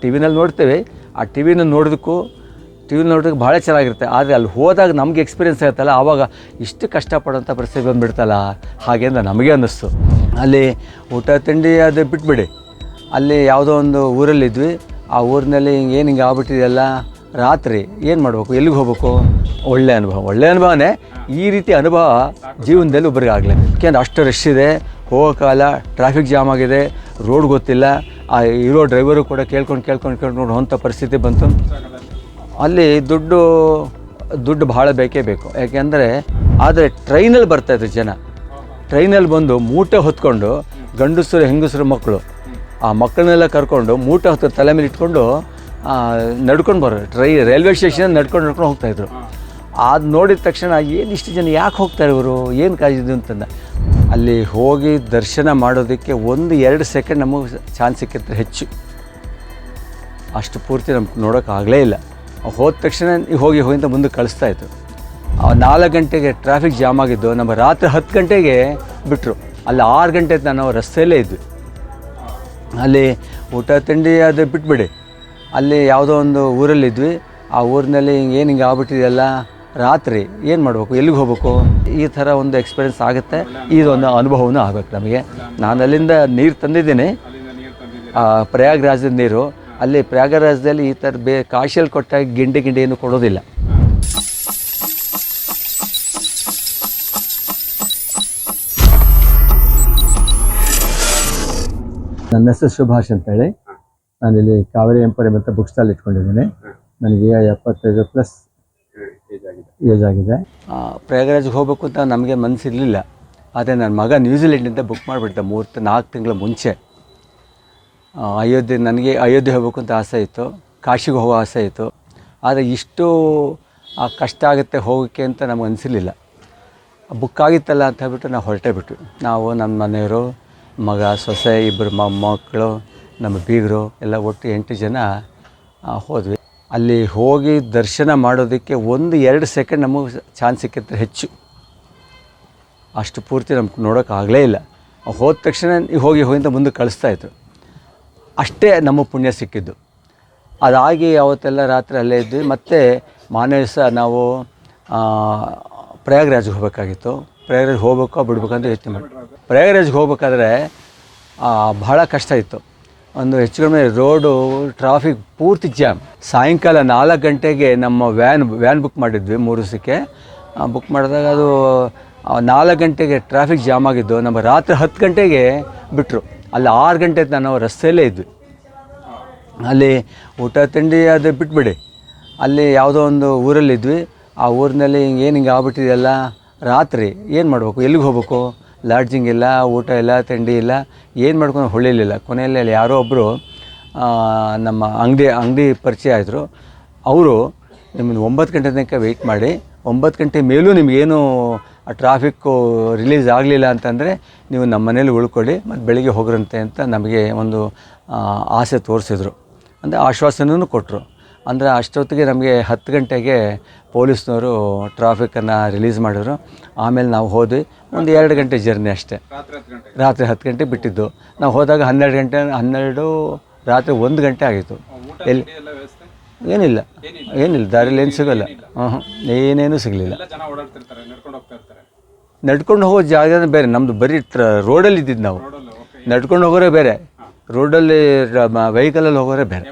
T ವಿನಲ್ಲಿ ನೋಡ್ತೇವೆ. ಆ T ವಿನ ನೋಡೋದಕ್ಕೂ ಟಿ ವಿ ನೋಡೋದಕ್ಕೆ ಭಾಳ ಚೆನ್ನಾಗಿರುತ್ತೆ. ಆದರೆ ಅಲ್ಲಿ ಹೋದಾಗ ನಮಗೆ ಎಕ್ಸ್ಪೀರಿಯನ್ಸ್ ಆಗುತ್ತಲ್ಲ ಆವಾಗ ಇಷ್ಟು ಕಷ್ಟಪಡೋಂಥ ಪರಿಸ್ಥಿತಿ ಬಂದುಬಿಡ್ತಲ್ಲ? ಹಾಗೆ ಅಂತ ನಮಗೆ ಅನ್ನಿಸ್ತು. ಅಲ್ಲಿ ಊಟ ತಿಂಡಿ ಅದು ಬಿಟ್ಬಿಡಿ. ಅಲ್ಲಿ ಯಾವುದೋ ಒಂದು ಊರಲ್ಲಿದ್ವಿ. ಆ ಊರಿನಲ್ಲಿ ಹಿಂಗೆ ಏನು ಹಿಂಗೆ ಆಗ್ಬಿಟ್ಟಿದೆಯಲ್ಲ? ರಾತ್ರಿ ಏನು ಮಾಡಬೇಕು? ಎಲ್ಲಿಗೆ ಹೋಗ್ಬೇಕು? ಒಳ್ಳೆ ಅನುಭವ. ಒಳ್ಳೆ ಅನುಭವನೇ ಈ ರೀತಿ ಅನುಭವ ಜೀವನದಲ್ಲಿ ಒಬ್ಬರಿಗೆ ಆಗಲಿ ಯಾಕೆಂದ್ರೆ ಅಷ್ಟು ರಶ್ ಇದೆ. ಹೋಗೋ ಕಾಲ ಟ್ರಾಫಿಕ್ ಜಾಮ್ ಆಗಿದೆ. ರೋಡ್ ಗೊತ್ತಿಲ್ಲ. ಆ ಇರೋ ಡ್ರೈವರು ಕೂಡ ಕೇಳ್ಕೊಂಡು ಕೇಳ್ಕೊಂಡು ಕೇಳ್ಕೊಂಡು ಹೋಂಥ ಪರಿಸ್ಥಿತಿ ಬಂತು. ಅಲ್ಲಿ ದುಡ್ಡು ದುಡ್ಡು ಭಾಳ ಬೇಕೇ ಬೇಕು. ಯಾಕೆಂದರೆ ಆದರೆ ಟ್ರೈನಲ್ಲಿ ಬರ್ತಾಯಿದ್ರು ಜನ. ಟ್ರೈನಲ್ಲಿ ಬಂದು ಮೂಟೆ ಹೊತ್ಕೊಂಡು ಗಂಡಸರು, ಹೆಂಗಸರು ಮಕ್ಕಳು. ಆ ಮಕ್ಕಳನ್ನೆಲ್ಲ ಕರ್ಕೊಂಡು ಮೂಟೆ ಹೊತ್ತು ತಲೆ ಮೇಲೆ ಇಟ್ಕೊಂಡು ನಡ್ಕೊಂಡು ಬರೋರು. ಟ್ರೈ ರೈಲ್ವೆ ಸ್ಟೇಷನ್ ನಡ್ಕೊಂಡು ನಡ್ಕೊಂಡು ಹೋಗ್ತಾಯಿದ್ರು ಅದು ನೋಡಿದ ತಕ್ಷಣ ಏನು ಇಷ್ಟು ಜನ ಯಾಕೆ ಹೋಗ್ತಾರೆ ಇವರು? ಏನು ಕಾಜಿದ್ದು ಅಂತಂದ. ಅಲ್ಲಿ ಹೋಗಿ ದರ್ಶನ ಮಾಡೋದಕ್ಕೆ ಒಂದು ಎರಡು ಸೆಕೆಂಡ್ ನಮಗೆ ಚಾನ್ಸ್ ಸಿಕ್ಕಿದ್ರೆ ಹೆಚ್ಚು. ಅಷ್ಟು ಪೂರ್ತಿ ನಮ್ಗೆ ನೋಡೋಕ್ಕಾಗಲೇ ಇಲ್ಲ. ಹೋದ ತಕ್ಷಣ ಹೋಗಿ ಹೋಗಿ ಅಂತ ಮುಂದೆ ಕಳಿಸ್ತಾ ಇತ್ತು ಆ ನಾಲ್ಕು ಗಂಟೆಗೆ ಟ್ರಾಫಿಕ್ ಜಾಮ್ ಆಗಿದ್ದು ನಮ್ಮ ರಾತ್ರಿ ಹತ್ತು ಗಂಟೆಗೆ ಬಿಟ್ಟರು ಅಲ್ಲಿ ಆರು ಗಂಟೆ ನಾವು ರಸ್ತೆಯಲ್ಲೇ ಇದ್ವಿ. ಅಲ್ಲಿ ಊಟ ತಿಂಡಿ ಅದು ಬಿಟ್ಬಿಡಿ. ಅಲ್ಲಿ ಯಾವುದೋ ಒಂದು ಊರಲ್ಲಿದ್ವಿ. ಆ ಊರಿನಲ್ಲಿ ಏನು ಹಿಂಗೆ ಆಗ್ಬಿಟ್ಟಿದೆಯಲ್ಲ ರಾತ್ರಿ ಏನು ಮಾಡಬೇಕು? ಎಲ್ಲಿಗೆ ಹೋಗ್ಬೇಕು? ಈ ಥರ ಒಂದು ಎಕ್ಸ್ಪೀರಿಯನ್ಸ್ ಆಗುತ್ತೆ. ಇದೊಂದು ಅನುಭವನೂ ಆಗುತ್ತೆ ನಮಗೆ. ನಾನು ಅಲ್ಲಿಂದ ನೀರು ತಂದಿದ್ದೀನಿ. ಪ್ರಯಾಗ್ರಾಜದ ನೀರು. ಅಲ್ಲಿ ಪ್ರಯಾಗರಾಜದಲ್ಲಿ ಈ ಥರ ಬೇ, ಕಾಶಿಯಲ್ಲಿ ಕೊಟ್ಟಾಗ ಗಿಂಡಿ ಗಿಂಡಿ ಏನು ಕೊಡೋದಿಲ್ಲ. ನನ್ನ ಹೆಸರು ಸುಭಾಷ್ ಅಂತೇಳಿ. ನಾನಿಲ್ಲಿ ಕಾವೇರಿ ಎಂಪೋರಿಯಂ ಅಂತ ಬುಕ್ ಸ್ಟಾಲ್ ಇಟ್ಕೊಂಡಿದ್ದೀನಿ. ನನಗೆ ಎಪ್ಪತ್ತೈದು ಪ್ಲಸ್ ಏಜ್ ಆಗಿದೆ ಪ್ರಯಾಗರಾಜ್ಗೆ ಹೋಗ್ಬೇಕು ಅಂತ ನಮಗೆ ಮನಸ್ಸಿರಲಿಲ್ಲ ಆದರೆ ನನ್ನ ಮಗ ನ್ಯೂಜಿಲೆಂಡಿಂದ ಬುಕ್ ಮಾಡ್ಬಿಟ್ಟೆ ಮೂರು ನಾಲ್ಕು ತಿಂಗಳ ಮುಂಚೆ. ಅಯೋಧ್ಯೆ ನನಗೆ ಅಯೋಧ್ಯೆ ಹೋಗ್ಬೇಕು ಅಂತ ಆಸೆ ಇತ್ತು. ಕಾಶಿಗೆ ಹೋಗೋ ಆಸೆ ಇತ್ತು. ಆದರೆ ಇಷ್ಟು ಆ, ಕಷ್ಟ ಆಗುತ್ತೆ ಹೋಗೋಕ್ಕೆ ಅಂತ ನಮ್ಗೆ ಅನಿಸಿರ್ಲಿಲ್ಲ. ಬುಕ್ ಆಗಿತ್ತಲ್ಲ ಅಂತ ಹೇಳ್ಬಿಟ್ಟು ನಾವು ಹೊರಟೇ ಬಿಟ್ವಿ. ನಾವು ನಮ್ಮ ಮನೆಯವರು ಮಗ ಸೊಸೆ ಇಬ್ಬರು ಮಕ್ಕಳು ನಮ್ಮ ಬೀಗರು ಎಲ್ಲ ಒಟ್ಟು ಎಂಟು ಜನ ಹೋದ್ವಿ. ಅಲ್ಲಿ ಹೋಗಿ ದರ್ಶನ ಮಾಡೋದಕ್ಕೆ ಒಂದು ಎರಡು ಸೆಕೆಂಡ್ ನಮಗೆ ಚಾನ್ಸ್ ಸಿಕ್ಕಿದ್ರೆ ಹೆಚ್ಚು. ಅಷ್ಟು ಪೂರ್ತಿ ನಮ್ಗೆ ನೋಡೋಕ್ಕಾಗಲೇ ಇಲ್ಲ. ಹೋದ ತಕ್ಷಣ ಹೋಗಿ ಹೋಗಿಂತ ಮುಂದೆ ಕಳಿಸ್ತಾ ಇತ್ತು ಅಷ್ಟೇ ನಮ್ಮ ಪುಣ್ಯ ಸಿಕ್ಕಿದ್ದು. ಅದಾಗಿ ಅವತ್ತೆಲ್ಲ ರಾತ್ರಿ ಅಲ್ಲೇ ಇದ್ವಿ. ಮತ್ತು ಮಾನ್ಯ ದಿವಸ ನಾವು ಪ್ರಯಾಗ್ರಾಜ್ಗೆ ಹೋಗಬೇಕಾಗಿತ್ತು. ಪ್ರಯಾಗ್ರಾಜ್ ಹೋಗ್ಬೇಕೋ ಬಿಡ್ಬೇಕಂತ ಯೋಚನೆ ಮಾಡಿ. ಪ್ರಯಾಗ್ರಾಜ್ಗೆ ಹೋಗ್ಬೇಕಾದ್ರೆ ಭಾಳ ಕಷ್ಟ ಇತ್ತು. ಒಂದು ಹೆಚ್ಚು ಕಡಿಮೆ ರೋಡು ಟ್ರಾಫಿಕ್ ಪೂರ್ತಿ ಜಾಮ್ ಸಾಯಂಕಾಲ ನಾಲ್ಕು ಗಂಟೆಗೆ ನಮ್ಮ ವ್ಯಾನ್ ವ್ಯಾನ್ ಬುಕ್ ಮಾಡಿದ್ವಿ ಮೂರು ದಿವಸಕ್ಕೆ. ಬುಕ್ ಮಾಡಿದಾಗ ಅದು ನಾಲ್ಕು ಗಂಟೆಗೆ ಟ್ರಾಫಿಕ್ ಜಾಮ್ ಆಗಿದ್ದು ನಮ್ಮ ರಾತ್ರಿ ಹತ್ತು ಗಂಟೆಗೆ ಬಿಟ್ಟರು ಅಲ್ಲಿ ಆರು ಗಂಟೆ ನಾವು ರಸ್ತೆಯಲ್ಲೇ ಇದ್ವಿ. ಅಲ್ಲಿ ಊಟ ತಿಂಡಿ ಅದು ಬಿಟ್ಬಿಡಿ. ಅಲ್ಲಿ ಯಾವುದೋ ಒಂದು ಊರಲ್ಲಿದ್ವಿ. ಆ ಊರಿನಲ್ಲಿ ಹಿಂಗೆ ಏನು ಹಿಂಗೆ ಆಗ್ಬಿಟ್ಟಿದೆಯಲ್ಲ? ರಾತ್ರಿ ಏನು ಮಾಡಬೇಕು? ಎಲ್ಲಿಗೆ ಹೋಗ್ಬೇಕು? ಲಾಡ್ಜಿಂಗ್ ಇಲ್ಲ, ಊಟ ಇಲ್ಲ, ತಿಂಡಿ ಇಲ್ಲ, ಏನು ಮಾಡ್ಕೊಂಡು ಹೊಳಿಲಿಲ್ಲ. ಕೊನೆಯಲ್ಲಿ ಅಲ್ಲಿ ಯಾರೋ ಒಬ್ಬರು ನಮ್ಮ ಅಂಗಡಿ ಅಂಗಡಿ ಪರಿಚಯ ಆಯಿತು ಅವರು ನಿಮ್ಮನ್ನು ಒಂಬತ್ತು ಗಂಟೆ ತನಕ ವೆಯ್ಟ್ ಮಾಡಿ, ಒಂಬತ್ತು ಗಂಟೆ ಮೇಲೂ ನಿಮಗೇನು ಟ್ರಾಫಿಕ್ಕು ರಿಲೀಸ್ ಆಗಲಿಲ್ಲ ಅಂತಂದರೆ ನೀವು ನಮ್ಮ ಮನೇಲಿ ಉಳ್ಕೊಳ್ಳಿ, ಮತ್ತು ಬೆಳಿಗ್ಗೆ ಹೋಗ್ರಂತೆ ಅಂತ ನಮಗೆ ಒಂದು ಆಸೆ ತೋರಿಸಿದ್ರು. ಅಂದರೆ ಆಶ್ವಾಸನೂ ಕೊಟ್ಟರು ಅಂದರೆ ಅಷ್ಟೊತ್ತಿಗೆ ನಮಗೆ ಹತ್ತು ಗಂಟೆಗೆ ಪೊಲೀಸ್ನವರು ಟ್ರಾಫಿಕನ್ನು ರಿಲೀಸ್ ಮಾಡಿದ್ರು. ಆಮೇಲೆ ನಾವು ಹೋದ್ವಿ. ಒಂದು ಎರಡು ಗಂಟೆ ಜರ್ನಿ ಅಷ್ಟೇ. ರಾತ್ರಿ ಹತ್ತು ಗಂಟೆ ಬಿಟ್ಟಿದ್ದು. ನಾವು ಹೋದಾಗ ಹನ್ನೆರಡು ಗಂಟೆ ಹನ್ನೆರಡು ರಾತ್ರಿ ಒಂದು ಗಂಟೆ ಆಗಿತ್ತು. ಎಲ್ಲಿ? ಏನಿಲ್ಲ. ಏನಿಲ್ಲ. ದಾರಿಲಿ ಏನು ಸಿಗೋಲ್ಲ. ಹ್ಞೂ ಹ್ಞೂ ಏನೇನೂ ಸಿಗಲಿಲ್ಲ. ನಡ್ಕೊಂಡು ಹೋಗೋ ಜಾಗ ಬೇರೆ. ನಮ್ಮದು ಬರೀ ಟ್ರ ರೋಡಲ್ಲಿ ಇದ್ದಿದ್ದು ನಾವು. ನಡ್ಕೊಂಡು ಹೋಗೋರೇ ಬೇರೆ. ರೋಡಲ್ಲಿ ವೆಹಿಕಲಲ್ಲಿ ಹೋಗೋರೇ ಬೇರೆ.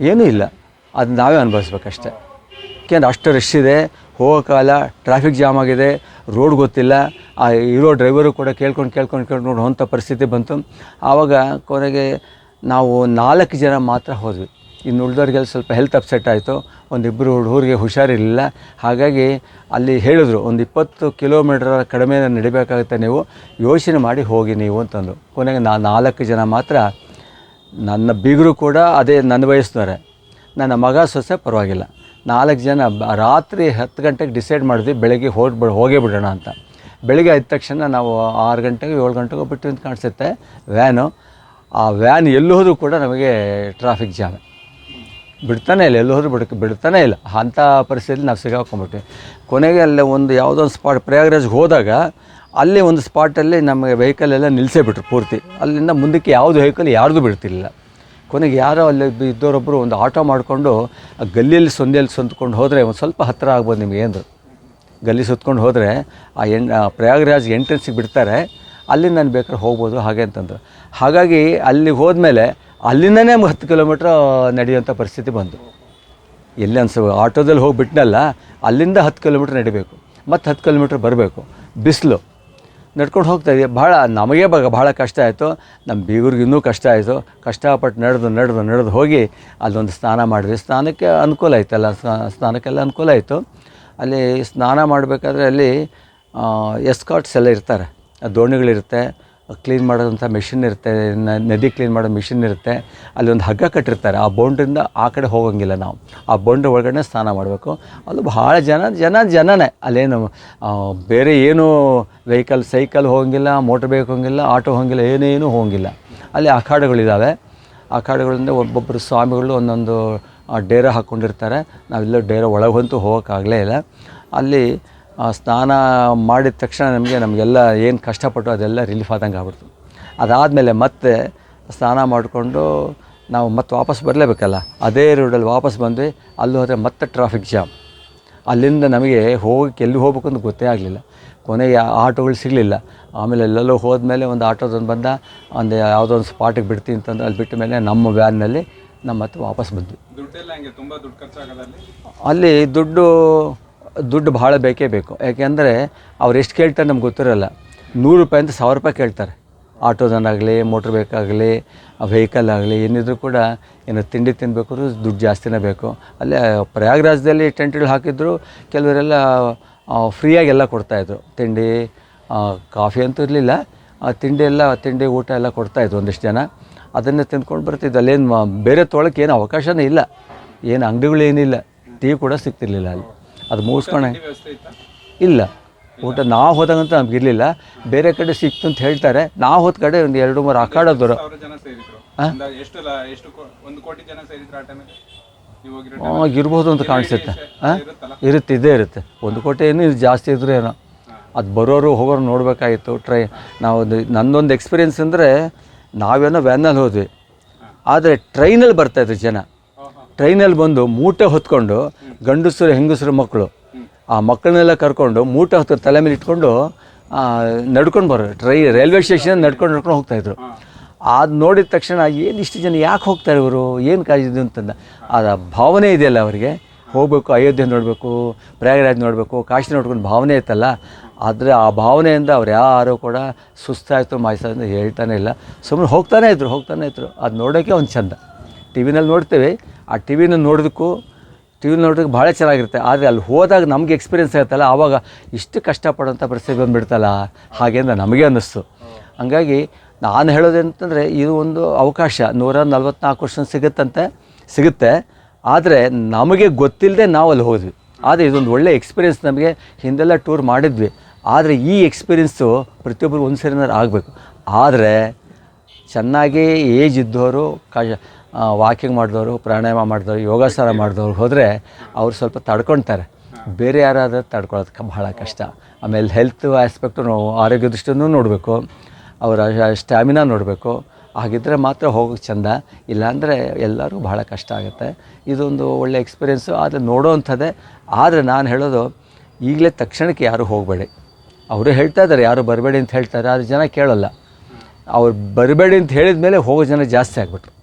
ಏನೂ ಇಲ್ಲ. ಅದು ನಾವೇ ಅನುಭವಿಸ್ಬೇಕಷ್ಟೆ. ಯಾಕೆಂದ್ರೆ ಅಷ್ಟು ರಶ್ ಇದೆ. ಹೋಗೋ ಕಾಲ ಟ್ರಾಫಿಕ್ ಜಾಮ್ ಆಗಿದೆ. ರೋಡ್ ಗೊತ್ತಿಲ್ಲ. ಆ ಇರೋ ಡ್ರೈವರು ಕೂಡ ಕೇಳ್ಕೊಂಡು ಕೇಳ್ಕೊಂಡು ಕೇಳ್ಕೊಂಡು ಹೋಂಥ ಪರಿಸ್ಥಿತಿ ಬಂತು. ಆವಾಗ ಕೊನೆಗೆ ನಾವು ನಾಲ್ಕು ಜನ ಮಾತ್ರ ಹೋದ್ವಿ. ಇನ್ನು ಉಳಿದವ್ರಿಗೆಲ್ಲ ಸ್ವಲ್ಪ ಹೆಲ್ತ್ ಅಪ್ಸೆಟ್ ಆಯಿತು. ಒಂದಿಬ್ಬರು ಹುಡುಗರಿಗೆ ಹುಷಾರಿರಲಿಲ್ಲ. ಹಾಗಾಗಿ ಅಲ್ಲಿ ಹೇಳಿದ್ರು, ಒಂದು ಇಪ್ಪತ್ತು ಕಿಲೋಮೀಟರ್ ಕಡಿಮೆ ನಡಿಬೇಕಾಗುತ್ತೆ ನೀವು. ಯೋಚನೆ ಮಾಡಿ ಹೋಗಿ ನೀವು ಅಂತಂದು ಕೊನೆಗೆ ನಾ ನಾಲ್ಕು ಜನ ಮಾತ್ರ, ನನ್ನ ಬೀಗರು ಕೂಡ ಅದೇ ನನ್ನ ವಯಸ್ಸಿನವರೇ. ನನ್ನ ಮಗ ಸೊಸೆ ಪರವಾಗಿಲ್ಲ. ನಾಲ್ಕು ಜನ ರಾತ್ರಿ ಹತ್ತು ಗಂಟೆಗೆ ಡಿಸೈಡ್ ಮಾಡಿದ್ವಿ ಬೆಳಗ್ಗೆ ಹೋಗಿ ಹೋಗೇ ಬಿಡೋಣ ಅಂತ. ಬೆಳಗ್ಗೆ ಆದ ತಕ್ಷಣ ನಾವು ಆರು ಗಂಟೆಗೆ ಏಳು ಗಂಟೆಗೆ ಹೋಗ್ಬಿಟ್ಟು ಅಂತ ಕಾಣಿಸುತ್ತೆ ವ್ಯಾನು. ಆ ವ್ಯಾನ್ ಎಲ್ಲಿ ಹೋದ್ರೂ ಕೂಡ ನಮಗೆ ಟ್ರಾಫಿಕ್ ಜಾಮ್. ಬಿಡ್ತಾನೆ ಇಲ್ಲ, ಎಲ್ಲಿ ಹೋದ್ರೂ ಬಿಡಕ್ಕೆ ಬಿಡ್ತಾನೆ ಇಲ್ಲ. ಅಂಥ ಪರಿಸ್ಥಿತಿಲಿ ನಾವು ಸಿಗಾಕೊಂಬಿಟ್ವಿ ಕೊನೆಗೆ ಅಲ್ಲೇ ಒಂದು ಯಾವುದೋ ಒಂದು ಸ್ಪಾಟ್ ಪ್ರಯಾಗ್ರಾಜ್ಗೆ ಹೋದಾಗ ಅಲ್ಲಿ ಒಂದು ಸ್ಪಾಟಲ್ಲಿ ನಮಗೆ ವೆಹಿಕಲ್ ಎಲ್ಲ ನಿಲ್ಲಿಸೇ ಬಿಟ್ರು ಪೂರ್ತಿ. ಅಲ್ಲಿಂದ ಮುಂದಕ್ಕೆ ಯಾವುದು ವೆಹಿಕಲ್ ಯಾರ್ದು ಬಿಡ್ತಿರ್ಲಿಲ್ಲ. ಕೊನೆಗೆ ಯಾರೋ ಅಲ್ಲಿ ಇದ್ದ- ಇದ್ದವರೊಬ್ಬರು ಒಂದು ಆಟೋ ಮಾಡಿಕೊಂಡು ಆ ಗಲ್ಲಿಯಲ್ಲಿ ಸೊಂದೆಯಲ್ಲಿ ಸುತ್ಕೊಂಡು ಹೋದರೆ ಒಂದು ಸ್ವಲ್ಪ ಹತ್ತಿರ ಆಗ್ಬೋದು ನಿಮಗೆ ಏನು ಗಲ್ಲಿ ಸುತ್ಕೊಂಡು ಹೋದರೆ ಆ ಎನ್ ಪ್ರಯಾಗರಾಜ್ ಎಂಟ್ರೆನ್ಸಿಗೆ ಬಿಡ್ತಾರೆ ಅಲ್ಲಿ ನಾನು ಬೇಕಾದ್ರೆ ಹೋಗ್ಬೋದು ಹಾಗೆ ಅಂತಂದ್ರು. ಹಾಗಾಗಿ ಅಲ್ಲಿ ಹೋದ್ಮೇಲೆ ಅಲ್ಲಿಂದನೇ ಹತ್ತು ಕಿಲೋಮೀಟ್ರ್ ನಡೆಯುವಂಥ ಪರಿಸ್ಥಿತಿ ಬಂತು ಎಲ್ಲಿ ಅನ್ಸ, ಆಟೋದಲ್ಲಿ ಹೋಗಿಬಿಟ್ನಲ್ಲ, ಅಲ್ಲಿಂದ ಹತ್ತು ಕಿಲೋಮೀಟ್ರ್ ನಡಿಬೇಕು. ಮತ್ತು ಹತ್ತು ಕಿಲೋಮೀಟ್ರ್ ಬರಬೇಕು. ಬಿಸಿಲು. ನಡ್ಕೊಂಡು ಹೋಗ್ತಾ ಇದ್ದೆ ಭಾಳ ನಮಗೆ ಬ ಭಾಳ ಕಷ್ಟ ಆಯಿತು. ನಮ್ಮ ಬೀಗರಿಗೆ ಇನ್ನೂ ಕಷ್ಟ ಆಯಿತು. ಕಷ್ಟಪಟ್ಟು ನಡೆದು ನಡೆದು ನಡೆದು ಹೋಗಿ ಅಲ್ಲೊಂದು ಸ್ನಾನ ಮಾಡಿದ್ವಿ. ಸ್ನಾನಕ್ಕೆ ಅನುಕೂಲ ಆಯ್ತಲ್ಲ ಸ್ನಾ- ಸ್ನಾನಕ್ಕೆಲ್ಲ ಅನುಕೂಲ ಆಯಿತು. ಅಲ್ಲಿ ಸ್ನಾನ ಮಾಡಬೇಕಾದ್ರೆ ಅಲ್ಲಿ ಎಸ್ಕಾಟ್ಸ್ ಎಲ್ಲ ಇರ್ತಾರೆ. ದೋಣಿಗಳಿರುತ್ತೆ. ಕ್ಲೀನ್ ಮಾಡೋದಂಥ ಮೆಷಿನ್ ಇರುತ್ತೆ ನದಿ ಕ್ಲೀನ್ ಮಾಡೋ ಮಿಷಿನ್ ಇರುತ್ತೆ, ಅಲ್ಲಿ ಒಂದು ಹಗ್ಗ ಕಟ್ಟಿರ್ತಾರೆ. ಆ ಬೌಂಡ್ರಿಂದ ಆ ಕಡೆ ಹೋಗೋಂಗಿಲ್ಲ ನಾವು. ಆ ಬೌಂಡ್ರಿ ಒಳಗಡೆ ಸ್ನಾನ ಮಾಡಬೇಕು. ಅಲ್ಲಿ ಭಾಳ ಜನ ಜನ ಜನನೇ. ಅಲ್ಲೇನು ಬೇರೆ ಏನು ವೆಹಿಕಲ್ ಸೈಕಲ್ ಹೋಗಂಗಿಲ್ಲ ಮೋಟ್ರ್ ಬೈಕ್ ಹೋಗಂಗಿಲ್ಲ ಆಟೋ ಹೋಗಂಗಿಲ್ಲ, ಏನೇನು ಹೋಗಂಗಿಲ್ಲ. ಅಲ್ಲಿ ಅಖಾಡಗಳಿದ್ದಾವೆ ಅಖಾಡಗಳಿಂದ ಒಬ್ಬೊಬ್ಬರು ಸ್ವಾಮಿಗಳು ಒಂದೊಂದು ಡೇರೆ ಡೇರ ಹಾಕ್ಕೊಂಡಿರ್ತಾರೆ ನಾವೆಲ್ಲೋ ಡೇರ ಒಳಗಂತೂ ಹೋಗೋಕ್ಕಾಗಲೇ ಇಲ್ಲ. ಅಲ್ಲಿ ಸ್ನಾನ ಮಾಡಿದ ತಕ್ಷಣ ನಮಗೆ ನಮಗೆಲ್ಲ ಏನು ಕಷ್ಟಪಟ್ಟು ಅದೆಲ್ಲ ರಿಲೀಫ್ ಆದಂಗೆ ಆಗ್ಬಿಡ್ತು. ಅದಾದಮೇಲೆ ಮತ್ತೆ ಸ್ನಾನ ಮಾಡಿಕೊಂಡು ನಾವು ಮತ್ತೆ ವಾಪಸ್ ಬರಲೇಬೇಕಲ್ಲ? ಅದೇ ರೋಡಲ್ಲಿ ವಾಪಸ್ ಬಂದ್ವಿ ಅಲ್ಲಿ ಹೋದರೆ ಮತ್ತೆ ಟ್ರಾಫಿಕ್ ಜಾಮ್ ಅಲ್ಲಿಂದ ನಮಗೆ ಹೋಗಕ್ಕೆ ಎಲ್ಲಿ ಹೋಗ್ಬೇಕು ಅಂತ ಗೊತ್ತೇ ಆಗಲಿಲ್ಲ. ಕೊನೆಗೆ ಆಟೋಗಳು ಸಿಗಲಿಲ್ಲ. ಆಮೇಲೆ ಎಲ್ಲೆಲ್ಲೋ ಹೋದ್ಮೇಲೆ ಒಂದು ಆಟೋದೊಂದು ಬಂದ ಒಂದು ಯಾವುದೋ ಒಂದು ಸ್ಪಾಟಿಗೆ ಬಿಡ್ತೀನಿ ಅಂತಂದ್ರೆ ಅಲ್ಲಿ ಬಿಟ್ಟ ಮೇಲೆ ನಮ್ಮ ವ್ಯಾನ್ನಲ್ಲಿ ನಮ್ಮ ಮತ್ತೆ ವಾಪಸ್ ಬಂದ್ವಿ. ಹೆಂಗೆ? ಅಲ್ಲಿ ದುಡ್ಡು ದುಡ್ಡು ಭಾಳ ಬೇಕೇ ಬೇಕು. ಯಾಕೆಂದರೆ ಅವ್ರು ಎಷ್ಟು ಕೇಳ್ತಾರೆ ನಮ್ಗೆ ಗೊತ್ತಿರೋಲ್ಲ. ನೂರು ರೂಪಾಯಿ ಅಂತ ಸಾವಿರ ರೂಪಾಯಿ ಕೇಳ್ತಾರೆ. ಆಟೋದನ್ನಾಗಲಿ ಮೋಟ್ರ್ ಬೇಕಾಗಲಿ ವೆಹಿಕಲ್ ಆಗಲಿ, ಏನಿದ್ರು ಕೂಡ ಏನು ತಿಂಡಿ ತಿನ್ನಬೇಕಾದ್ರೂ ದುಡ್ಡು ಜಾಸ್ತಿನೇ ಬೇಕು. ಅಲ್ಲೇ ಪ್ರಯಾಗ್ರಾಜದಲ್ಲಿ ಟೆಂಟ್ಗಳು ಹಾಕಿದ್ರು, ಕೆಲವರೆಲ್ಲ ಫ್ರೀಯಾಗಿ ಎಲ್ಲ ಕೊಡ್ತಾಯಿದ್ರು ತಿಂಡಿ ಕಾಫಿ ಅಂತೂ ಇರಲಿಲ್ಲ. ತಿಂಡಿ ಎಲ್ಲ, ತಿಂಡಿ ಊಟ ಎಲ್ಲ ಕೊಡ್ತಾಯಿದ್ರು ಒಂದಿಷ್ಟು ಜನ. ಅದನ್ನೇ ತಿಂದ್ಕೊಂಡು ಬರ್ತಿದ್ದು ಅಲ್ಲೇನು, ಬೇರೆ ತೊಳಕ್ಕೆ ಏನು ಅವಕಾಶನೇ ಇಲ್ಲ. ಏನು ಅಂಗಡಿಗಳು ಏನಿಲ್ಲ. ಟೀ ಕೂಡ ಸಿಗ್ತಿರ್ಲಿಲ್ಲ ಅಲ್ಲಿ. ಅದು ಮುಗಿಸ್ಕೊಂಡೆ. ಇಲ್ಲ. ಊಟ ನಾವು ಹೋದಾಗಂತೂ ನಮ್ಗೆ ಇರಲಿಲ್ಲ. ಬೇರೆ ಕಡೆ ಸಿಕ್ತು ಅಂತ ಹೇಳ್ತಾರೆ. ನಾವು ಹೋದ ಕಡೆ ಒಂದು ಎರಡು ಮೂರು ಆಕಾಡೋದ್ರು ಇರ್ಬೋದು ಅಂತ ಕಾಣಿಸುತ್ತೆ. ಹಾಂ ಇರುತ್ತೆ ಇದೇ ಇರುತ್ತೆ. ಒಂದು ಕೋಟೆ ಏನು ಇದು ಜಾಸ್ತಿ ಇದ್ರೂ ಏನೋ. ಅದು ಬರೋರು ಹೋಗೋರು ನೋಡಬೇಕಾಗಿತ್ತು ಟ್ರೈ ನಾವು ಒಂದು- ನಂದೊಂದು ಎಕ್ಸ್ಪೀರಿಯನ್ಸ್ ಅಂದರೆ ನಾವೇನೋ ವ್ಯಾನಲ್ಲಿ ಹೋದ್ವಿ. ಆದರೆ ಟ್ರೈನಲ್ಲಿ ಬರ್ತಾಯಿದ್ರು ಜನ. ಟ್ರೈನಲ್ಲಿ ಬಂದು ಮೂಟೆ ಹೊತ್ಕೊಂಡು ಗಂಡಸರು ಹೆಂಗಸರು ಮಕ್ಕಳು ಆ ಮಕ್ಕಳನ್ನೆಲ್ಲ ಕರ್ಕೊಂಡು ಮೂಟೆ ಹೊತ್ತು ತಲೆ ಮೇಲೆ ಇಟ್ಕೊಂಡು ನಡ್ಕೊಂಡು ಬರೋರು. ಟ್ರೈ ರೈಲ್ವೆ ಸ್ಟೇಷನ್ ನಡ್ಕೊಂಡು ನಡ್ಕೊಂಡು ಹೋಗ್ತಾಯಿದ್ರು ಅದು ನೋಡಿದ ತಕ್ಷಣ ಏನು ಇಷ್ಟು ಜನ ಯಾಕೆ ಹೋಗ್ತಾರೆ ಇವರು? ಏನು ಕಾಜಿದ್ದು ಅಂತಂದ. ಅದು ಭಾವನೆ ಇದೆಯಲ್ಲ ಅವರಿಗೆ. ಹೋಗಬೇಕು ಅಯೋಧ್ಯೆ ನೋಡಬೇಕು ಪ್ರಯಾಗರಾಜ್ ನೋಡಬೇಕು ಕಾಶಿ ನೋಡ್ಕೊಂಡು ಭಾವನೆ ಇತ್ತಲ್ಲ. ಆದರೆ ಆ ಭಾವನೆಯಿಂದ ಅವ್ರು ಯಾರು ಕೂಡ ಸುಸ್ತಾಯಿತು ಅಂತ ಹೇಳ್ತಾನೆ ಇಲ್ಲ. ಸುಮ್ಮನೆ ಹೋಗ್ತಾನೆ ಇದ್ರು ಹೋಗ್ತಾನೆ ಇದ್ರು. ಅದು ನೋಡೋಕ್ಕೆ ಒಂದು ಚಂದ. ಟಿ ವಿನಲ್ಲಿ ನೋಡ್ತೇವೆ. ಆ ಟಿ ವಿನ ನೋಡೋದಕ್ಕೂ ಟಿ ವಿ ನೋಡೋದಕ್ಕೆ ಭಾಳ ಚೆನ್ನಾಗಿರುತ್ತೆ. ಆದರೆ ಅಲ್ಲಿ ಹೋದಾಗ ನಮಗೆ ಎಕ್ಸ್ಪೀರಿಯೆನ್ಸ್ ಆಗುತ್ತಲ್ಲ, ಆವಾಗ ಇಷ್ಟು ಕಷ್ಟಪಡೋಂಥ ಪರಿಸ್ಥಿತಿ ಬಂದುಬಿಡ್ತಲ್ಲ? ಹಾಗೆ ಅಂತ ನಮಗೆ ಅನ್ನಿಸ್ತು. ಹಂಗಾಗಿ ನಾನು ಹೇಳೋದೇಂತಂದರೆ ಇದು ಒಂದು ಅವಕಾಶ. ನೂರ ನಲ್ವತ್ನಾಲ್ಕು ವರ್ಷ ಸಿಗುತ್ತಂತೆ, ಸಿಗುತ್ತೆ. ಆದರೆ ನಮಗೆ ಗೊತ್ತಿಲ್ಲದೆ ನಾವು ಅಲ್ಲಿ ಹೋದ್ವಿ. ಆದರೆ ಇದೊಂದು ಒಳ್ಳೆ ಎಕ್ಸ್ಪೀರಿಯೆನ್ಸ್ ನಮಗೆ ಹಿಂದೆಲ್ಲ ಟೂರ್ ಮಾಡಿದ್ವಿ. ಆದರೆ ಈ ಎಕ್ಸ್ಪೀರಿಯೆನ್ಸು ಪ್ರತಿಯೊಬ್ಬರು ಒಂದು ಸರಿನಾರು ಆಗಬೇಕು. ಆದರೆ ಚೆನ್ನಾಗಿ ಏಜ್ ಇದ್ದವರು ಕ ವಾಕಿಂಗ್ ಮಾಡಿದವರು, ಪ್ರಾಣಾಯಾಮ ಮಾಡಿದವರು, ಯೋಗಾಸನ ಮಾಡಿದವ್ರು ಹೋದರೆ ಅವ್ರು ಸ್ವಲ್ಪ ತಡ್ಕೊಳ್ತಾರೆ ಬೇರೆ ಯಾರಾದರೂ ತಡ್ಕೊಳ್ಳೋದಕ್ಕೆ ಬಹಳ ಕಷ್ಟ. ಆಮೇಲೆ ಹೆಲ್ತ್ ಆಸ್ಪೆಕ್ಟು ನಾವು, ಆರೋಗ್ಯ ದೃಷ್ಟಿಯೂ ನೋಡಬೇಕು. ಅವರ ಸ್ಟ್ಯಾಮಿನಾ ನೋಡಬೇಕು. ಹಾಗಿದ್ದರೆ ಮಾತ್ರ ಹೋಗೋಕ್ಕೆ ಚಂದ. ಇಲ್ಲಾಂದರೆ ಎಲ್ಲರೂ ಬಹಳ ಕಷ್ಟ ಆಗುತ್ತೆ. ಇದೊಂದು ಒಳ್ಳೆ ಎಕ್ಸ್ಪೀರಿಯೆನ್ಸು ಆದರೆ ನೋಡೋವಂಥದ್ದೇ ಆದರೆ ನಾನು ಹೇಳೋದು, ಈಗಲೇ ತಕ್ಷಣಕ್ಕೆ ಯಾರೂ ಹೋಗಬೇಡಿ. ಅವರು ಹೇಳ್ತಾ ಇದ್ದಾರೆ, ಯಾರು ಬರಬೇಡಿ ಅಂತ ಹೇಳ್ತಾರೆ. ಆದರೆ ಜನ ಕೇಳೋಲ್ಲ. ಅವ್ರು ಬರಬೇಡಿ ಅಂತ ಹೇಳಿದ ಮೇಲೆ ಹೋಗೋ ಜನ ಜಾಸ್ತಿ ಆಗಿಬಿಟ್ರು.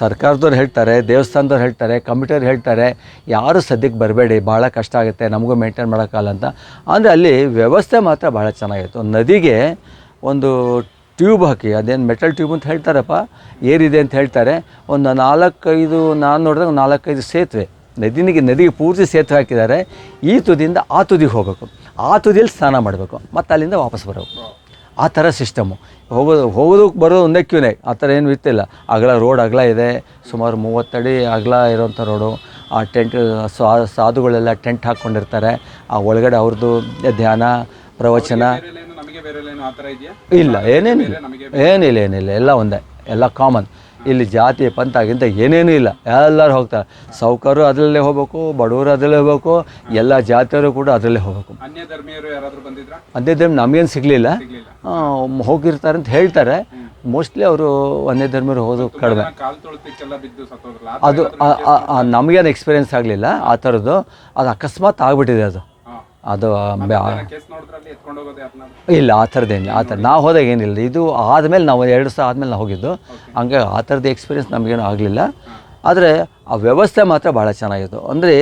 ಸರ್ಕಾರದವ್ರು ಹೇಳ್ತಾರೆ, ದೇವಸ್ಥಾನದವ್ರು ಹೇಳ್ತಾರೆ ಕಮಿಟಿಯವ್ರು ಹೇಳ್ತಾರೆ, ಯಾರು ಸದ್ಯಕ್ಕೆ ಬರಬೇಡಿ, ಭಾಳ ಕಷ್ಟ ಆಗುತ್ತೆ, ನಮಗೂ ಮೇಂಟೈನ್ ಮಾಡೋಕ್ಕಾಗಲ್ಲ ಅಂತ. ಅಂದರೆ ಅಲ್ಲಿ ವ್ಯವಸ್ಥೆ ಮಾತ್ರ ಭಾಳ ಚೆನ್ನಾಗಿತ್ತು. ನದಿಗೆ ಒಂದು ಟ್ಯೂಬ್ ಹಾಕಿ, ಅದೇನು ಮೆಟಲ್ ಟ್ಯೂಬ್ ಅಂತ ಹೇಳ್ತಾರಪ್ಪ, ಏರಿದೆ ಅಂತ ಹೇಳ್ತಾರೆ. ಒಂದು ನಾಲ್ಕೈದು, ನಾನು ನೋಡಿದಾಗ ನಾಲ್ಕೈದು ಸೇತುವೆ, ನದಿನಿಗೆ, ನದಿಗೆ ಪೂರ್ತಿ ಸೇತುವೆ ಹಾಕಿದ್ದಾರೆ. ಈ ತುದಿಯಿಂದ ಆ ತುದಿಗೆ ಹೋಗಬೇಕು. ಆ ತುದಿಯಲ್ಲಿ ಸ್ನಾನ ಮಾಡಬೇಕು. ಮತ್ತು ಅಲ್ಲಿಂದ ವಾಪಸ್ ಬರಬೇಕು. ಆ ಥರ ಸಿಸ್ಟಮು. ಹೋಗೋದು ಹೋಗೋದಕ್ಕೆ ಬರೋದು ಒಂದೇ ಕ್ಯೂನೇ. ಆ ಥರ ಏನು ಇತ್ತಿಲ್ಲ ಅಗಲ ರೋಡ್ ಅಗಲ ಇದೆ. ಸುಮಾರು ಮೂವತ್ತಡಿ ಅಗಲ ಇರೋಂಥ ರೋಡು. ಆ ಟೆಂಟ್ ಸಾಧುಗಳೆಲ್ಲ ಟೆಂಟ್ ಹಾಕ್ಕೊಂಡಿರ್ತಾರೆ. ಆ ಒಳಗಡೆ ಅವ್ರದ್ದು ಧ್ಯಾನ ಪ್ರವಚನ. ಇಲ್ಲ ಏನೇನಿಲ್ಲ. ಏನಿಲ್ಲ ಏನಿಲ್ಲ. ಎಲ್ಲ ಒಂದೇ. ಎಲ್ಲ ಕಾಮನ್. ಇಲ್ಲಿ ಜಾತಿ ಪಂಥಗಿಂತ ಏನೇನೂ ಇಲ್ಲ. ಎಲ್ಲರೂ ಹೋಗ್ತಾರೆ? ಸಾವುಕಾರು ಅದರಲ್ಲೇ ಹೋಗ್ಬೇಕು ಬಡವರು ಅದರಲ್ಲೇ ಹೋಗ್ಬೇಕು ಎಲ್ಲ ಜಾತಿಯವರು ಕೂಡ ಅದರಲ್ಲೇ ಹೋಗ್ಬೇಕು. ಅನ್ಯ ಧರ್ಮ ನಮಗೇನು ಸಿಗಲಿಲ್ಲ. ಹೋಗಿರ್ತಾರೆ ಅಂತ ಹೇಳ್ತಾರೆ. ಮೋಸ್ಟ್ಲಿ ಅವರು ಒಂದೇ ಧರ್ಮರು ಹೋದು ಕಡಿಮೆ. ಅದು ನಮಗೇನು ಎಕ್ಸ್ಪೀರಿಯನ್ಸ್ ಆಗಲಿಲ್ಲ. ಆ ಥರದ್ದು ಅದು ಅಕಸ್ಮಾತ್ ಆಗಿಬಿಟ್ಟಿದೆ ಅದು. ಅದು ಕೇಸ್ ನೋಡಿದ್ರಲ್ಲಿ ಎತ್ಕೊಂಡು ಹೋಗೋದು ಯಾರನ್ನ ಇಲ್ಲ ಆ ಥರದ್ದೇನು ಆ ಥರ ನಾವು ಹೋದಾಗ ಏನಿಲ್ಲ. ಇದು ಆದಮೇಲೆ ನಾವು ಎರಡು ಸಹ ಆದಮೇಲೆ ನಾವು ಹೋಗಿದ್ದು. ಹಂಗೆ ಆ ಥರದ್ದು ಎಕ್ಸ್ಪೀರಿಯನ್ಸ್ ನಮಗೇನು ಆಗಲಿಲ್ಲ. ಆದರೆ ಆ ವ್ಯವಸ್ಥೆ ಮಾತ್ರ ಭಾಳ ಚೆನ್ನಾಗಿತ್ತು. ಅಂದರೆ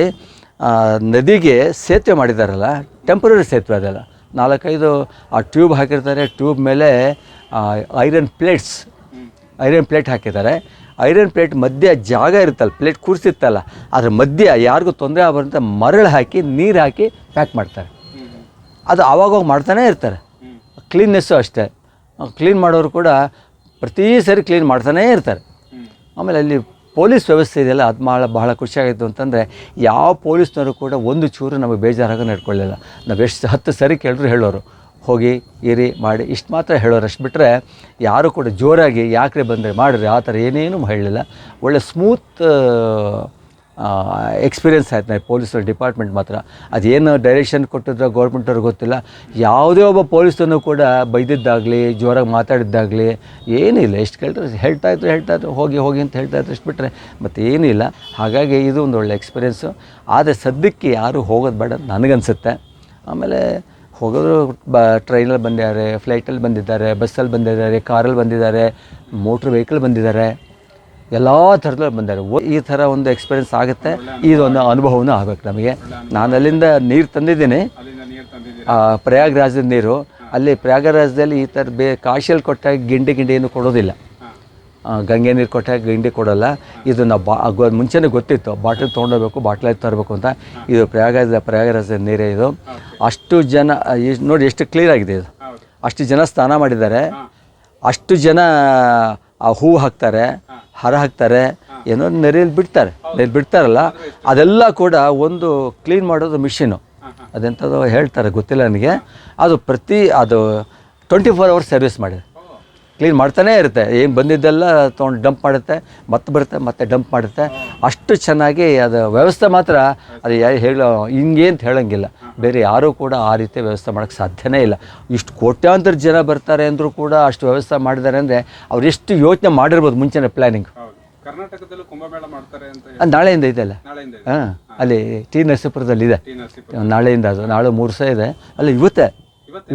ನದಿಗೆ ಸೇತುವೆ ಮಾಡಿದಾರಲ್ಲ ಟೆಂಪ್ರರಿ ಸೇತುವೆ ಅದೆಲ್ಲ. ನಾಲ್ಕೈದು ಆ ಟ್ಯೂಬ್ ಹಾಕಿರ್ತಾರೆ. ಟ್ಯೂಬ್ ಮೇಲೆ ಐರನ್ ಪ್ಲೇಟ್ಸ್ ಐರನ್ ಪ್ಲೇಟ್ ಹಾಕಿದ್ದಾರೆ. ಐರನ್ ಪ್ಲೇಟ್ ಮಧ್ಯ ಜಾಗ ಇರುತ್ತಲ್ಲ, ಪ್ಲೇಟ್ ಕೂರಿಸಿರ್ತಲ್ಲ ಅದ್ರ ಮಧ್ಯ ಯಾರಿಗೂ ತೊಂದರೆ ಆಗಬಾರ್ದಂತ ಮರಳು ಹಾಕಿ, ನೀರು ಹಾಕಿ ಪ್ಯಾಕ್ ಮಾಡ್ತಾರೆ. ಅದು ಆವಾಗವಾಗ ಮಾಡ್ತಾನೇ ಇರ್ತಾರೆ. ಕ್ಲೀನ್ನೆಸ್ಸು ಅಷ್ಟೇ. ಕ್ಲೀನ್ ಮಾಡೋರು ಕೂಡ ಪ್ರತಿ ಸರಿ ಕ್ಲೀನ್ ಮಾಡ್ತಾನೇ ಇರ್ತಾರೆ. ಆಮೇಲೆ ಅಲ್ಲಿ ಪೊಲೀಸ್ ವ್ಯವಸ್ಥೆ ಇದೆಯಲ್ಲ, ಅದು ಭಾಳ ಬಹಳ ಖುಷಿಯಾಗಿತ್ತು ಅಂತಂದರೆ, ಯಾವ ಪೊಲೀಸ್ನವರು ಕೂಡ ಒಂದು ಚೂರು ನಮಗೆ ಬೇಜಾರಾಗ ನಡ್ಕೊಳ್ಳಿಲ್ಲ ನಾವು ಎಷ್ಟು ಹತ್ತು ಸರಿ ಕೇಳಿದ್ರು ಹೇಳೋರು. ಹೋಗಿ ಇರಿ ಮಾಡಿ ಇಷ್ಟು ಮಾತ್ರ ಹೇಳೋರು ಅಷ್ಟು ಬಿಟ್ಟರೆ ಯಾರು ಕೂಡ ಜೋರಾಗಿ ಯಾಕ್ರೆ ಬಂದರೆ ಮಾಡಿರಿ ಆ ಥರ ಏನೇನು ಹೇಳಲಿಲ್ಲ. ಒಳ್ಳೆ ಸ್ಮೂತ್ ಎಕ್ಸ್ಪೀರಿಯನ್ಸ್ ಆಯ್ತು ನನಗೆ ಪೊಲೀಸರ ಡಿಪಾರ್ಟ್ಮೆಂಟ್ ಮಾತ್ರ. ಅದೇನು ಡೈರೆಕ್ಷನ್ ಕೊಟ್ಟಿದ್ರೆ ಗೌರ್ಮೆಂಟವ್ರಿಗೆ ಗೊತ್ತಿಲ್ಲ. ಯಾವುದೇ ಒಬ್ಬ ಪೊಲೀಸನ್ನು ಕೂಡ ಬೈದಿದ್ದಾಗಲಿ, ಜೋರಾಗಿ ಮಾತಾಡಿದ್ದಾಗಲಿ ಏನಿಲ್ಲ ಎಷ್ಟು ಕೇಳ್ತಾರೆ, ಹೇಳ್ತಾ ಇದ್ರು ಹೇಳ್ತಾ ಇದ್ರು, ಹೋಗಿ ಹೋಗಿ ಅಂತ ಹೇಳ್ತಾ ಇದ್ರು, ಅಷ್ಟು ಬಿಟ್ಟರೆ ಮತ್ತು ಏನಿಲ್ಲ ಹಾಗಾಗಿ ಇದು ಒಂದು ಒಳ್ಳೆ ಎಕ್ಸ್ಪೀರಿಯೆನ್ಸು ಆದರೆ ಸದ್ಯಕ್ಕೆ ಯಾರು ಹೋಗೋದು ಬೇಡ ನನಗನ್ಸುತ್ತೆ. ಆಮೇಲೆ ಹೋಗೋರು ಬ ಟ್ರೈನಲ್ಲಿ ಬಂದಿದ್ದಾರೆ ಫ್ಲೈಟಲ್ಲಿ ಬಂದಿದ್ದಾರೆ ಬಸ್ಸಲ್ಲಿ ಬಂದಿದ್ದಾರೆ ಕಾರಲ್ಲಿ ಬಂದಿದ್ದಾರೆ ಮೋಟ್ರ್ ವೆಹಿಕಲ್ ಬಂದಿದ್ದಾರೆ. ಎಲ್ಲ ಥರದಲ್ಲಿ ಬಂದಿದ್ದಾರೆ. ಈ ಥರ ಒಂದು ಎಕ್ಸ್ಪೀರಿಯೆನ್ಸ್ ಆಗುತ್ತೆ. ಇದೊಂದು ಅನುಭವನೂ ಆಗಬೇಕು ನಮಗೆ. ನಾನು ಅಲ್ಲಿಂದ ನೀರು ತಂದಿದ್ದೀನಿ. ಪ್ರಯಾಗ್ರಾಜದ ನೀರು. ಅಲ್ಲಿ ಪ್ರಯಾಗರಾಜದಲ್ಲಿ ಈ ಥರ ಬೇ, ಕಾಶಿಯಲ್ಲಿ ಕೊಟ್ಟಾಗ ಗಿಂಡಿ ಗಿಂಡಿ ಏನು ಕೊಡೋದಿಲ್ಲ. ಗಂಗೆ ನೀರು ಕೊಟ್ಟೆ ಗಿಂಡಿ ಕೊಡೋಲ್ಲ. ಇದನ್ನು ಬಾ ಮುಂಚೆನೇ ಗೊತ್ತಿತ್ತು. ಬಾಟಲ್ ತೊಗೊಂಡೋಗ್ಬೇಕು ಬಾಟ್ಲಲ್ಲಿ ತರಬೇಕು ಅಂತ. ಇದು ಪ್ರಯಾಗರಾಜ ಪ್ರಯಾಗರಾಜದ ನೀರೇ ಇದು. ಅಷ್ಟು ಜನ ನೋಡಿ ಎಷ್ಟು ಕ್ಲೀನ್ ಆಗಿದೆ ಇದು. ಅಷ್ಟು ಜನ ಸ್ನಾನ ಮಾಡಿದ್ದಾರೆ. ಅಷ್ಟು ಜನ, ಆ ಹೂವು ಹಾಕ್ತಾರೆ, ಹರ ಹಾಕ್ತಾರೆ, ಏನೋ ನೆರೆಯಲ್ಲಿ ಬಿಡ್ತಾರೆ. ನೆರೆಯಲ್ಲಿ ಬಿಡ್ತಾರಲ್ಲ. ಅದೆಲ್ಲ ಕೂಡ ಒಂದು ಕ್ಲೀನ್ ಮಾಡೋದು ಮಿಷಿನು. ಅದೆಂಥದ್ದು ಹೇಳ್ತಾರೆ, ಗೊತ್ತಿಲ್ಲ ನನಗೆ. ಅದು ಪ್ರತಿ ಅದು ಟ್ವೆಂಟಿ ಫೋರ್ ಅವರ್ಸ್ ಸರ್ವಿಸ್ ಮಾಡಿದೆ. ಕ್ಲೀನ್ ಮಾಡ್ತಾನೇ ಇರುತ್ತೆ. ಏನು ಬಂದಿದ್ದೆಲ್ಲ ತೊಗೊಂಡು ಡಂಪ್ ಮಾಡುತ್ತೆ ಮತ್ತೆ ಬರುತ್ತೆ ಮತ್ತೆ ಡಂಪ್ ಮಾಡುತ್ತೆ. ಅಷ್ಟು ಚೆನ್ನಾಗಿ ಅದು ವ್ಯವಸ್ಥೆ ಮಾತ್ರ. ಅದು ಹೇಳೋ ಹಿಂಗೆ ಅಂತ ಹೇಳೋಂಗಿಲ್ಲ. ಬೇರೆ ಯಾರೂ ಕೂಡ ಆ ರೀತಿ ವ್ಯವಸ್ಥೆ ಮಾಡೋಕ್ಕೆ ಸಾಧ್ಯನೇ ಇಲ್ಲ. ಇಷ್ಟು ಕೋಟ್ಯಾಂತರ ಜನ ಬರ್ತಾರೆ ಅಂದರೂ ಕೂಡ ಅಷ್ಟು ವ್ಯವಸ್ಥೆ ಮಾಡಿದ್ದಾರೆ ಅಂದರೆ ಅವ್ರು ಎಷ್ಟು ಯೋಚನೆ ಮಾಡಿರ್ಬೋದು ಮುಂಚೆನೇ ಪ್ಲ್ಯಾನಿಂಗ್ ಕರ್ನಾಟಕದಲ್ಲೂ ಕುಂಭಮೇಳ ಮಾಡ್ತಾರೆ ಅಂತ ಹೇಳಿ. ನಾಳೆಯಿಂದ ಇದೆ ಅಲ್ಲ. ಹಾಂ ಅಲ್ಲಿ ಟಿ ನರಸೀಪುರದಲ್ಲಿ ಇದೆ. ನಾಳೆಯಿಂದ ಅದು ನಾಳೆ ಮೂರು ಸಹ ಇದೆ. ಅಲ್ಲಿ ಇವತ್ತೇ.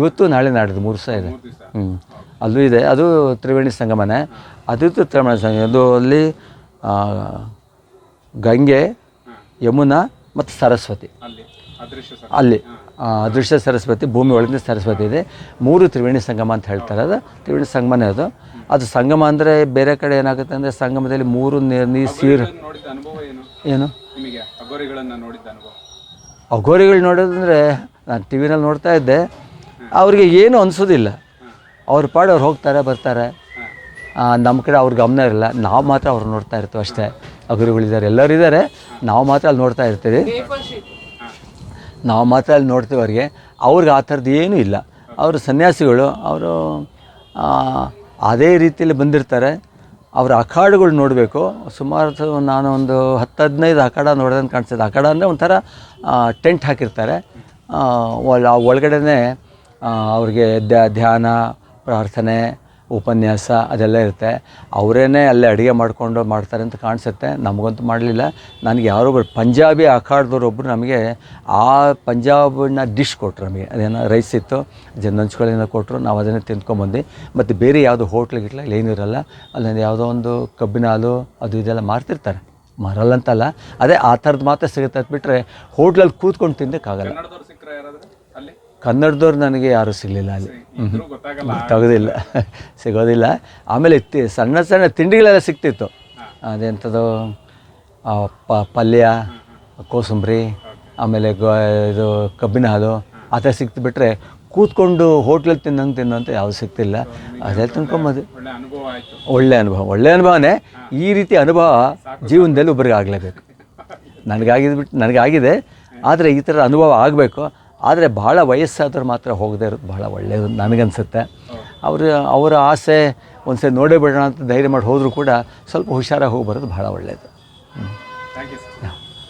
ಇವತ್ತು ನಾಳೆ ನಾಡಿದ್ದು ಮೂರು ಸಹ ಇದೆ. ಹ್ಞೂ ಅಲ್ಲೂ ಇದೆ. ಅದು ತ್ರಿವೇಣಿ ಸಂಗಮನೇ. ಅದು ತ್ರಿವೇಣಿ ಸಂಗಮ. ಅದು ಅಲ್ಲಿ ಗಂಗೆ ಯಮುನಾ ಮತ್ತು ಸರಸ್ವತಿ. ಅಲ್ಲಿ ಅದೃಶ್ಯ ಸರಸ್ವತಿ. ಭೂಮಿ ಒಳಗಿನ ಸರಸ್ವತಿ ಇದೆ. ಮೂರು ತ್ರಿವೇಣಿ ಸಂಗಮ ಅಂತ ಹೇಳ್ತಾರೆ ಅದು. ತ್ರಿವೇಣಿ ಸಂಗಮನೇ ಅದು. ಅದು ಸಂಗಮ ಅಂದರೆ ಬೇರೆ ಕಡೆ ಏನಾಗುತ್ತೆ ಅಂದರೆ ಸಂಗಮದಲ್ಲಿ ಮೂರು ನೀರು ನೀರು ಸೀರು ಏನು? ಅಘೋರಿಗಳು ನೋಡೋದಂದ್ರೆ ನಾನು ಟಿ ವಿನಲ್ಲಿ ನೋಡ್ತಾ ಇದ್ದೆ. ಅವರಿಗೆ ಏನು ಅನಿಸೋದಿಲ್ಲ. ಅವ್ರ ಪಾಡು ಅವ್ರು ಹೋಗ್ತಾರೆ ಬರ್ತಾರೆ. ನಮ್ಮ ಕಡೆ ಅವ್ರ ಗಮನ ಇರಲ್ಲ. ನಾವು ಮಾತ್ರ ಅವ್ರು ನೋಡ್ತಾ ಇರ್ತೀವಿ ಅಷ್ಟೇ. ಅಘೋರಿಗಳಿದ್ದಾರೆ ಎಲ್ಲರೂ ಇದ್ದಾರೆ. ನಾವು ಮಾತ್ರ ಅಲ್ಲಿ ನೋಡ್ತಾ ಇರ್ತೀವಿ. ನಾವು ಮಾತ್ರ ಅಲ್ಲಿ ನೋಡ್ತೀವಿ ಅವ್ರಿಗೆ. ಅವ್ರಿಗೆ ಆ ಥರದ್ದು ಏನೂ ಇಲ್ಲ. ಅವರು ಸನ್ಯಾಸಿಗಳು ಅವರು ಅದೇ ರೀತಿಯಲ್ಲಿ ಬಂದಿರ್ತಾರೆ. ಅವರ ಅಖಾಡಗಳು ನೋಡಬೇಕು. ಸುಮಾರು ನಾನು ಒಂದು ಹತ್ತು ಹದಿನೈದು ಅಖಾಡ ನೋಡ್ದಂಗೆ ಕಾಣಿಸ್ತದೆ. ಅಖಾಡ ಅಂದರೆ ಒಂಥರ ಟೆಂಟ್ ಹಾಕಿರ್ತಾರೆ. ಆ, ಒಳ ಆ ಒಳಗಡೆನೇ ಆ, ಅವ್ರಿಗೆ ಧ್ಯ- ಧ್ಯಾನ ಪ್ರಾರ್ಥನೆ, ಉಪನ್ಯಾಸ ಅದೆಲ್ಲ ಇರುತ್ತೆ. ಅವರೇನೆ ಅಲ್ಲೇ ಅಡುಗೆ ಮಾಡಿಕೊಂಡು ಮಾಡ್ತಾರೆ ಅಂತ ಕಾಣಿಸುತ್ತೆ. ನಮಗಂತೂ ಮಾಡಲಿಲ್ಲ. ನನಗೆ ಯಾರೋ ಪಂಜಾಬಿ ಒಬ್ಬರು ನಮಗೆ ಆ ಪಂಜಾಬಿನ ಡಿಶ್ ಕೊಟ್ಟರು ನಮಗೆ. ಅದೇನೋ ರೈಸ್ ಇತ್ತು ಜನ ನಂಚ್ಕೊಳ್ಳಿನ ಕೊಟ್ಟರು ನಾವು ಅದನ್ನೇ ತಿಂದ್ಕೊಂಬಂದು ಮತ್ತು ಬೇರೆ ಯಾವುದು ಹೋಟ್ಲ್ ಏನೂ ಇರಲ್ಲ. ಅಲ್ಲೊಂದು ಯಾವುದೋ ಒಂದು ಕಬ್ಬಿನ ಹಾಲು, ಅದು ಇದೆಲ್ಲ ಮಾರ್ತಿರ್ತಾರೆ. ಮಾರಲ್ಲ ಅಂತಲ್ಲ ಅದೇ ಆ ಥರದ್ದು ಮಾತ್ರ ಸಿಗುತ್ತೆ ಅದು ಬಿಟ್ಟರೆ ಹೋಟ್ಲಲ್ಲಿ ಕೂತ್ಕೊಂಡು ತಿನ್ನೋಕ್ಕಾಗಲ್ಲ ಕನ್ನಡದವ್ರು ಸಿಕ್ಕರೆ ಯಾರಾದ್ರೆ ಅಲ್ಲಿ ಕನ್ನಡದವ್ರು ನನಗೆ ಯಾರೂ ಸಿಗಲಿಲ್ಲ ಅಲ್ಲಿ. ತೆಗೋದಿಲ್ಲ. ಸಿಗೋದಿಲ್ಲ. ಆಮೇಲೆ ತಿ ಸಣ್ಣ ಸಣ್ಣ ತಿಂಡಿಗಳೆಲ್ಲ ಸಿಗ್ತಿತ್ತು. ಅದೆಂಥದ್ದು ಪ ಪಲ್ಯ ಕೋಸಂಬರಿ ಆಮೇಲೆ ಗೋ ಇದು ಕಬ್ಬಿನ ಹಾಲು ಆ ಥರ ಸಿಕ್ತು ಬಿಟ್ಟರೆ ಕೂತ್ಕೊಂಡು ಹೋಟ್ಲಲ್ಲಿ ತಿನ್ನಂಗೆ ತಿನ್ನೋಂಥ ಯಾವುದು ಸಿಗ್ತಿಲ್ಲ. ಅದೇ ತಿನ್ಕೊಂಬೋದು. ಒಳ್ಳೆ ಅನುಭವ ಆಯ್ತು. ಒಳ್ಳೆ ಅನುಭವ. ಒಳ್ಳೆ ಅನುಭವನೇ. ಈ ರೀತಿ ಅನುಭವ ಜೀವನದಲ್ಲಿ ಒಬ್ಬರಿಗೆ ಆಗಲೇಬೇಕು. ನನಗಾಗಿದ್ಬಿಟ್ಟು ನನಗಾಗಿದೆ. ಆದರೆ ಈ ಥರ ಅನುಭವ ಆಗಬೇಕು. ಆದರೆ ಭಾಳ ವಯಸ್ಸಾದವ್ರು ಮಾತ್ರ ಹೋಗದೆ ಇರೋದು ಭಾಳ ಒಳ್ಳೆಯದು ನನಗನ್ಸುತ್ತೆ ಅವರು ಅವರ ಆಸೆ ಒಂದು ಸರಿ ನೋಡೇ ಬಿಡೋಣ ಅಂತ ಧೈರ್ಯ ಮಾಡಿ ಹೋದರೂ ಕೂಡ ಸ್ವಲ್ಪ ಹುಷಾರಾಗಿ ಹೋಗಿ ಬರೋದು ಭಾಳ ಒಳ್ಳೆಯದು thank you sir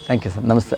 thank you sir ನಮಸ್ತೆ.